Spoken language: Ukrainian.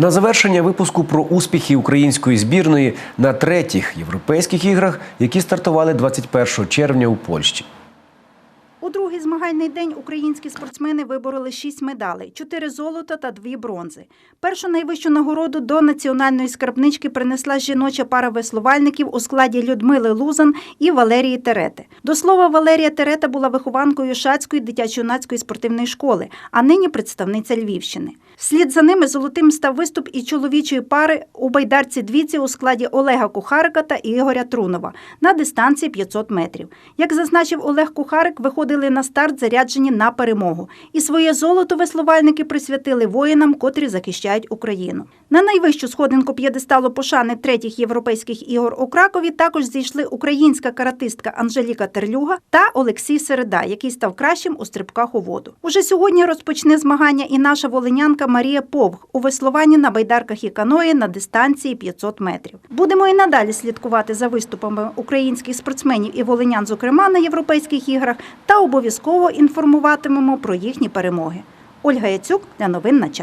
На завершення випуску про успіхи української збірної на третіх європейських іграх, які стартували 21 червня у Польщі. У другий змагальний день українські спортсмени вибороли шість медалей: чотири золота та дві бронзи. Першу найвищу нагороду до національної скарбнички принесла жіноча пара веслувальників у складі Людмили Лузан і Валерії Терети. До слова, Валерія Терета була вихованкою Шацької дитячо-юнацької спортивної школи, а нині представниця Львівщини. Вслід за ними золотим став виступ і чоловічої пари у байдарці двіці у складі Олега Кухарика та Ігоря Трунова на дистанції 500 метрів. Як зазначив Олег Кухарик, виходили на старт заряджені на перемогу. І своє золото веслувальники присвятили воїнам, котрі захищають Україну. На найвищу сходинку п'єдесталу пошани третіх європейських ігор у Кракові також зійшли українська каратистка Анжеліка Терлюга та Олексій Середа, який став кращим у стрибках у воду. Уже сьогодні розпочне змагання і наша волинянка Марія Повх у веслуванні на байдарках і каної на дистанції 500 метрів. Будемо і надалі слідкувати за виступами українських спортсменів і волинян, зокрема на європейських іграх, та обов'язково інформуватимемо про їхні перемоги. Ольга Яцюк для новин на час.